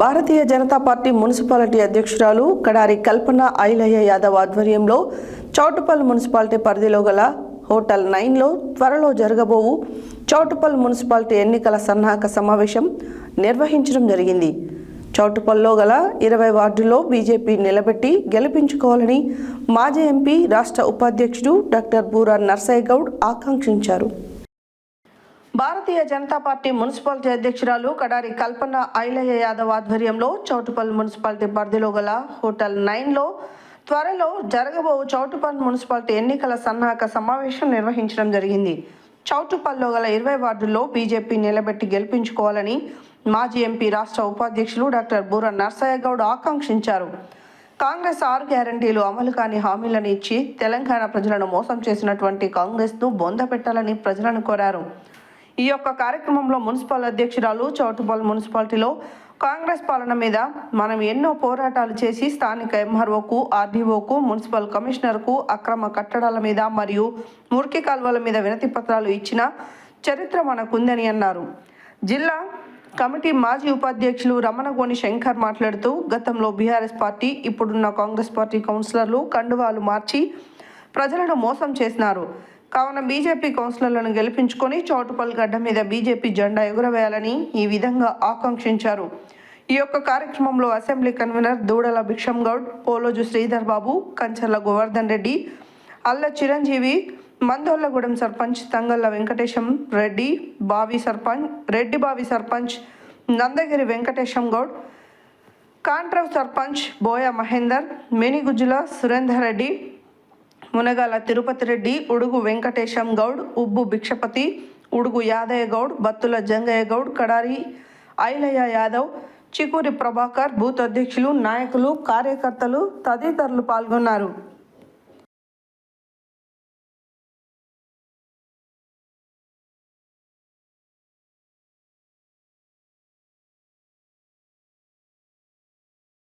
Bharatiya Janata party municipality అధ్యక్షురాలు కడారి కల్పన ఐలయ్య యాదవ్ ఆధ్వర్యంలో Choutupalli municipality పరిధిలో గల హోటల్ నైన్లో త్వరలో జరగబోవు చౌటుపల్ మున్సిపాలిటీ ఎన్నికల సన్నాహక సమావేశం నిర్వహించడం జరిగింది. చౌటుపల్లో గల ఇరవై వార్డుల్లో బీజేపీ నిలబెట్టి గెలిపించుకోవాలని మాజీ ఎంపీ రాష్ట్ర ఉపాధ్యక్షుడు డాక్టర్ బూరా నర్సయ్య గౌడ్ ఆకాంక్షించారు. భారతీయ జనతా పార్టీ మున్సిపాలిటీ అధ్యక్షురాలు కడారి కల్పన ఐలయ్య యాదవ్ ఆధ్వర్యంలో చౌటుపల్ మున్సిపాలిటీ పరిధిలో గల హోటల్ నైన్లో త్వరలో జరగబో చౌటుపల్లి మున్సిపాలిటీ ఎన్నికల సన్నాహక సమావేశం నిర్వహించడం జరిగింది. చౌటుపల్లో గల ఇరవై వార్డుల్లో బీజేపీ నిలబెట్టి గెలిపించుకోవాలని మాజీ ఎంపీ రాష్ట్ర ఉపాధ్యక్షులు డాక్టర్ బూర నర్సయ్య గౌడ్ ఆకాంక్షించారు. కాంగ్రెస్ ఆరు గ్యారంటీలు అమలు కాని హామీలను ఇచ్చి తెలంగాణ ప్రజలను మోసం చేసినటువంటి కాంగ్రెస్ను బొంద పెట్టాలని ప్రజలను కోరారు. ఈ యొక్క కార్యక్రమంలో మున్సిపల్ అధ్యక్షురాలు చౌటుపల్ మున్సిపాలిటీలో కాంగ్రెస్ పాలన మీద మనం ఎన్నో పోరాటాలు చేసి స్థానిక ఎంఆర్ఓకు ఆర్డీఓకు మున్సిపల్ కమిషనర్కు అక్రమ కట్టడాల మీద మరియు మురికి కాల్వల మీద వినతి పత్రాలు ఇచ్చిన చరిత్ర మనకుందని అన్నారు. జిల్లా కమిటీ మాజీ ఉపాధ్యక్షులు రమణగోని శంకర్ మాట్లాడుతూ గతంలో బీఆర్ఎస్ పార్టీ ఇప్పుడున్న కాంగ్రెస్ పార్టీ కౌన్సిలర్లు కండువాలు మార్చి ప్రజలను మోసం చేసినారు. కావున బీజేపీ కౌన్సిలర్లను గెలిపించుకొని చౌటుపల్ గడ్డ మీద బీజేపీ జెండా ఎగురవేయాలని ఈ విధంగా ఆకాంక్షించారు. ఈ యొక్క కార్యక్రమంలో అసెంబ్లీ కన్వీనర్ దూడల భిక్షం గౌడ్ పోలోజు శ్రీధర్ బాబు కంచర్ల గోవర్ధన్ రెడ్డి అల్ల చిరంజీవి మందోళ్ళగూడెం సర్పంచ్ తంగళ్ళ వెంకటేశం రెడ్డి బావి సర్పంచ్ రెడ్డి బావి సర్పంచ్ నందగిరి వెంకటేశం గౌడ్ కాంట్రవ్ సర్పంచ్ బోయ మహేందర్ మేనిగుజ్జుల సురేందర్ రెడ్డి మునగాల తిరుపతి రెడ్డి ఉడుగు వెంకటేశం గౌడ్ ఉబ్బు భిక్షపతి ఉడుగు యాదయ్య గౌడ్ బత్తుల జంగయ్య గౌడ్ కడారి ఐలయ్య యాదవ్ చికూరి ప్రభాకర్ బూత్ అధ్యక్షులు నాయకులు కార్యకర్తలు తదితరులు పాల్గొన్నారు.